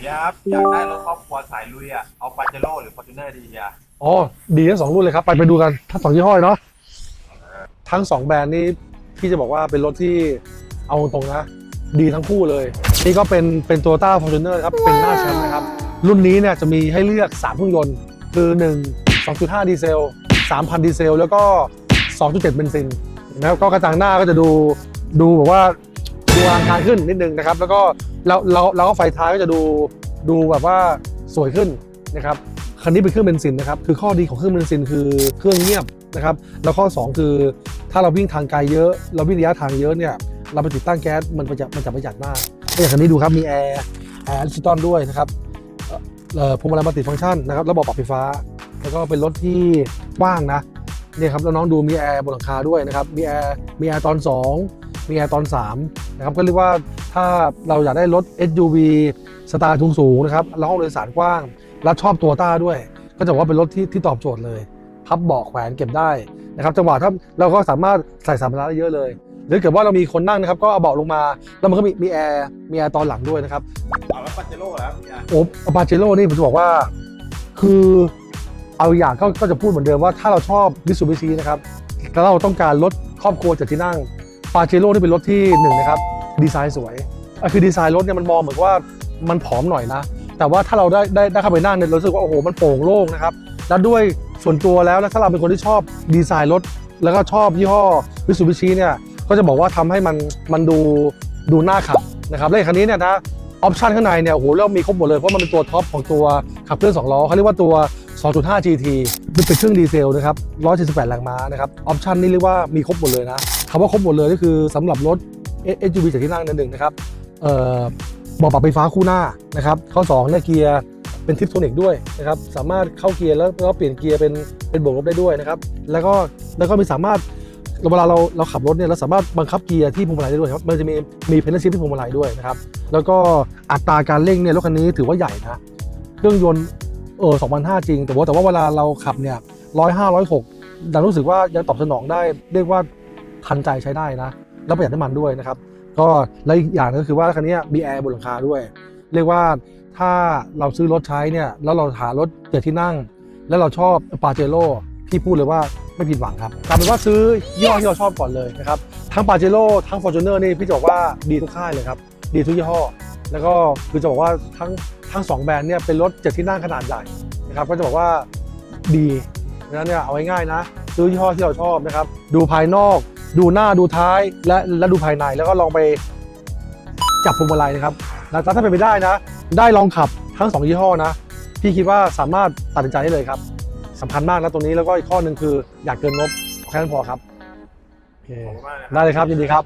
เฮียครับอยากได้รถครอบครัวสายลุยอะเอาปาเจโร่หรือฟอร์จูเนอร์ดีเฮียอ๋อดีทั้งสองรุ่นเลยครับ ไปไปดูกันทั้งสองยี่ห้อเนาะทั้งสองแบรนด์นี้พี่จะบอกว่าเป็นรถที่เอาตรงนะ ดีทั้งคู่เลย นี่ก็เป็นเป็นตัวต้าฟอร์จูเนอร์ครับ เป็นหน้าแชมป์นะครับ รุ่นนี้เนี่ยจะมีให้เลือก3เครื่องยนต์ คือ 1 2.5 ดีเซล 3,000 ดีเซล แล้วก็ 2.7 เบนซินนะครับก็กระจังหน้าก็จะดูดูแบบว่า ดูอลังการขึ้นนิดนึงนะครับ แล้วก็เราเราเราก็ไฟท้ายก็จะดูดูแบบว่าสวยขึ้นนะครับคันนี้เป็นเครื่องเบนซินนะครับคือข้อดีของเครื่องเบนซินคือเครื่องเงียบนะครับ แล้วข้อ 2 คือถ้าเราวิ่งทางไกลเยอะ เราวิ่งระยะทางเยอะเนี่ยเราไปติดตั้งแก๊สมันประหยัดมันจะประหยัดมากอย่างคันนี้ดูครับมีแอร์แอร์ลิสตันด้วยนะครับเอ่อพวงมาลัยมัลติฟังก์ชันนะครับระบบปรับไฟฟ้า แล้วก็เป็นรถที่กว้างนะเนี่ยครับแล้วน้องดูมีแอร์บนหลังคาด้วยนะครับมีแอร์มีแอร์ตอน 2 มีแอร์ตอน3นะครับก็เรียกว่าถ้าเราอยากได้รถ SUV สไตล์ทุงสูงนะครับแล้วห้องโดยสารกว้าง แล้วชอบตัวต้าด้วย ก็จะบอกว่าเป็นรถที่ที่ตอบโจทย์เลย พับเบาะแขวนเก็บได้นะครับจังหวะถ้าเราก็สามารถใส่สัมภาระได้เยอะเลย หรือเกิดว่าเรามีคนนั่งนะครับก็เอาเบาะลงมาแล้วมันก็มีมีแอร์มีแอร์ตอนหลังด้วยนะครับเอาแล้วปาเจโร่แล้วเฮียโอ้ปาเจโร่นี่ผมจะบอกว่าคือเอาอย่างก็ก็จะพูดเหมือนเดิมว่าถ้าเราชอบมิ t ซูบิชินะครับแล้วเราต้องการรถครอบครัวจากที่นั่ง ปาเจโร่นี่เป็นรถที่หนึ่งนะครับดีไซน์สวยคือดีไซน์รถเนี่ยมันมองเหมือนว่ามันผอมหน่อยนะ แต่ว่าถ้าเราได้ได้ได้เข้าไปนั่งเนี่ยรารู้สึกว่าโอ้โหมันโปร่งโล่งนะครับแล้วด้วยส่วนตัวแล้วถ้าเราเป็นคนที่ชอบดีไซน์รถ แล้วก็ชอบยี่ห้อมิ t ซูบิชิเนี่ยก็จะบอกว่าทำให้มันมันดูดูน่าขับนะครับและคันนี้เนี่ยนะออปชันข้างในเนี่ยโอ้โหเริ่มมีครบหมดเลยเพราะมันเป็นตัวท็อปของตัวขับเคลื่อน2ล้อเขาเรียกว่าตัว 2.5 GT เป็นเครื่องดีเซลนะครับ178แรงม้านะครับออปชันนี่เรียกว่ามีครบหมดเลยนะ คำว่าครบหมดเลยก็คือสำหรับรถ SUV จากที่นั่งนั่นหนึ่งนะครับเบอกปรับไฟฟ้าคู่หน้านะครับ ข้อ2เนี่ยเกียร์เป็นทิปโทนิกด้วยนะครับ สามารถเข้าเกียร์แล้วแล้วเปลี่ยนเกียร์เป็นเป็นบวกลบได้ด้วยนะครับ แล้วก็แล้วก็มีสามารถเวลาเราเราขับรถเนี่ยเราสามารถบังคับเกียร์ที่พวงมาลัยได้ด้วยครับ มันจะมีมีเพนซิปที่พวงมาลัยด้วยนะครับ แล้วก็อัตราการเร่งเนี่ยรถคันนี้ถือว่าใหญ่นะ เครื่องยนต์เออ2,500จริง แต่ว่าแต่ว่าเวลาเราขับเนี่ยร้อยห้าร้อยหกดังรู้สึกว่ายังตอบสนองได้เรียกว่า ทันใจใช้ได้นะ แล้วประหยัดน้ำมันด้วยนะครับ ก็และอีกอย่างก็คือว่าคันนี้มีแอร์บนหลังคาด้วย เรียกว่าถ้าเราซื้อรถใช้เนี่ยแล้วเราหารถเจ็ดที่นั่ง แล้วเราชอบปาเจโร่พี่พูดเลยว่าไม่ผิดหวังครับกลายเป็นว่าซื้อยี่ห้อที่เราชอบก่อนเลยนะครับ ทั้งปาเจโร่ทั้งฟอร์จูเนอร์นี่พี่จะบอกว่าดีทุกค่ายเลยครับ ดีทุกยี่ห้อ แล้วก็คือจะบอกว่าทั้งทั้งสองแบรนด์เนี่ยเป็นรถเจ็ดที่นั่งขนาดใหญ่นะครับ ก็จะบอกว่าดีดังนั้นเนี่ยเอาง่ายๆนะ ซื้อยี่ห้อที่เราชอบนะครับ ดูภายนอก ดูหน้าดูท้ายและและดูภายในแล้วก็ลองไปจับพวงมาลัยนะครับแล้วถ้าเป็นไปได้นะ ได้ลองขับทั้งสองยี่ห้อนะ พี่คิดว่าสามารถตัดสินใจได้เลยครับสำคัญมากนะตรงนี้แล้วก็อีกข้อหนึ่งคืออยากเกินงบแค่นั้นพอครับโอเคขอบคุณมากนะได้เลยครับยินดีครับ